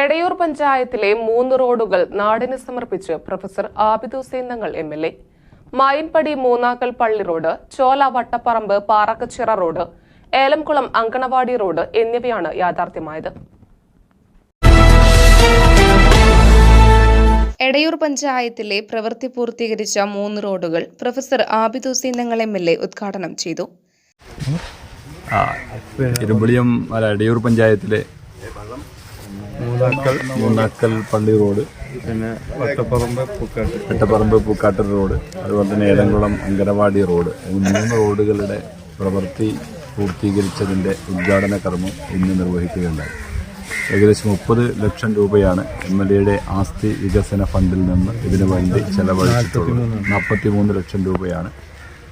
എടയൂർ പഞ്ചായത്തിലെ മൂന്ന് റോഡുകൾ നാടിന് സമർപ്പിച്ച് professor Abid Hussain Thangal M L A. Mayanpadi Moonnakkal പള്ളി road Chola Vattaparamba Parakkachira road Elamkulam anganwadi road എന്നിവയാണ് യാഥാർത്ഥ്യമായത്. എടയൂർ പഞ്ചായത്തിലെ പ്രവൃത്തി പൂർത്തീകരിച്ച മൂന്ന് റോഡുകൾ professor Abid Hussain Thangal M L A ഉദ്ഘാടനം ചെയ്തു. ഇരുമ്പളിയം അല്ല എടയൂർ പഞ്ചായത്തിലെ മൂന്നാക്കൽ മൂന്നാക്കൽ പള്ളി റോഡ്. പിന്നെ വട്ടപ്പറമ്പ് പൂക്കാട്ട്. വട്ടപ്പറമ്പ് പൂക്കാട്ട് റോഡ്. അതുപോലെ തന്നെ ഏലംകുളം അങ്കനവാടി റോഡ്. ഈ മൂന്ന് റോഡുകളുടെ പ്രവൃത്തി പൂർത്തീകരിച്ചതിന്റെ ഉദ്ഘാടന കർമ്മം ഇന്ന് നിർവഹിക്കുകയുണ്ടായി. ഏകദേശം മുപ്പത് ലക്ഷം രൂപയാണ് എം എൽ എയുടെ ആസ്തി വികസന ഫണ്ടിൽ നിന്ന് ഇതിനു വേണ്ടി ചെലവഴിച്ചിട്ടുള്ളത്. നാൽപ്പത്തി മൂന്ന് ലക്ഷം രൂപയാണ്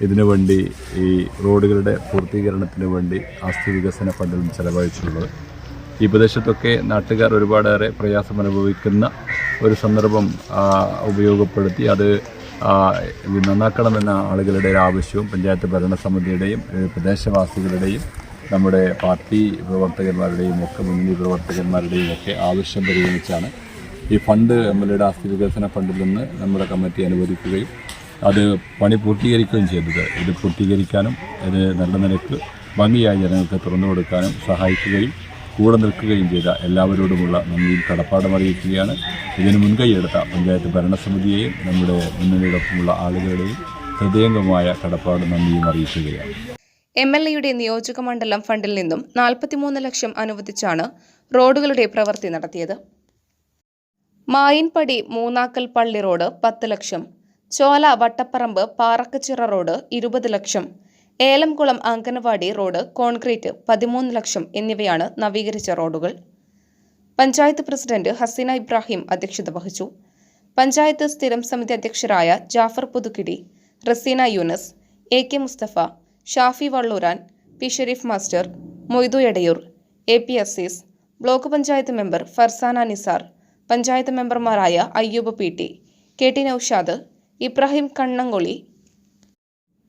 ഇതിനു വേണ്ടി ഈ റോഡുകളുടെ പൂർത്തീകരണത്തിന് വേണ്ടി ആസ്തി വികസന ഫണ്ടിൽ നിന്ന് ചെലവഴിച്ചിട്ടുള്ളത്. ഈ പ്രദേശത്തൊക്കെ നാട്ടുകാർ ഒരുപാടേറെ പ്രയാസം അനുഭവിക്കുന്ന ഒരു സന്ദർഭം ഉപയോഗപ്പെടുത്തി അത് നന്നാക്കണമെന്ന ആളുകളുടെ ആവശ്യവും പഞ്ചായത്ത് ഭരണസമിതിയുടെയും പ്രദേശവാസികളുടെയും നമ്മുടെ പാർട്ടി പ്രവർത്തകന്മാരുടെയും ഒക്കെ മുന്നണി പ്രവർത്തകന്മാരുടെയും ഒക്കെ ആവശ്യം പരിഗണിച്ചാണ് ഈ ഫണ്ട് എം എൽ എയുടെ ആസ്തി വികസന ഫണ്ടിൽ നിന്ന് നമ്മുടെ കമ്മിറ്റി അനുവദിക്കുകയും അത് പണി പൂർത്തീകരിക്കുകയും ചെയ്തത്. ഇത് പൂർത്തീകരിക്കാനും ഇത് നല്ല നിലയ്ക്ക് ഭംഗിയായി ജനങ്ങൾക്ക് തുറന്നു കൊടുക്കാനും സഹായിക്കുകയും കൂടെ നിൽക്കുകയും ചെയ്ത എല്ലാവരോടുമുള്ള നന്ദിയും കടപ്പാടും അറിയിക്കുകയാണ്. ഇതിന് മുൻകൈയെടുത്ത പഞ്ചായത്ത് ഭരണസമിതിയെയും നമ്മുടെ മുന്നണിയോടൊപ്പമുള്ള ആളുകളുടെയും ഹൃദയംഗമായ കടപ്പാട് നന്ദിയും അറിയിക്കുകയാണ്. എം എൽ എയുടെ നിയോജക മണ്ഡലം ഫണ്ടിൽ നിന്നും നാൽപ്പത്തിമൂന്ന് ലക്ഷം അനുവദിച്ചാണ് റോഡുകളുടെ പ്രവൃത്തി നടത്തിയത്. മായിൻപടി മൂന്നാക്കൽ പള്ളി റോഡ് പത്ത് ലക്ഷം. ചോല വട്ടപ്പറമ്പ് പാറക്കച്ചിറ റോഡ് ഇരുപത് ലക്ഷം. ഏലംകുളം അങ്കനവാടി റോഡ് കോൺക്രീറ്റ് പതിമൂന്ന് ലക്ഷം എന്നിവയാണ് നവീകരിച്ച റോഡുകൾ. പഞ്ചായത്ത് പ്രസിഡന്റ് ഹസീന ഇബ്രാഹിം അധ്യക്ഷത വഹിച്ചു. പഞ്ചായത്ത് സ്ഥിരം സമിതി അധ്യക്ഷരായ Jafar Puthukkidi Raseena Yunus A K Musthafa Shafi Valluran P Shareef master Moidu Edayur A P Azeez block panchayat member Farsana Nisar panchayat മെമ്പർമാരായ Ayyub P T K T Naushad Ibrahim Kannankoli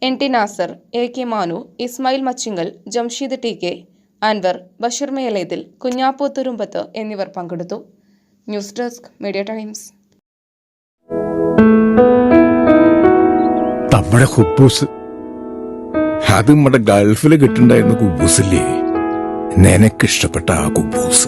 N T Nasar A K Manu Ismail Machingal Jamsheed T K Anwar Basheer Melethil Kunhappu Thurumbath എന്നിവർ പങ്കെടുത്തു. News desk Media Times. നമ്മുടെ ഹുബൂസ്. അത് നമ്മുടെ ഗൾഫിൽ കിട്ടുണ്ടായിരുന്ന കുബൂസില്ലേ? നിനക്കിഷ്ടപ്പെട്ട ആ കുബൂസ്.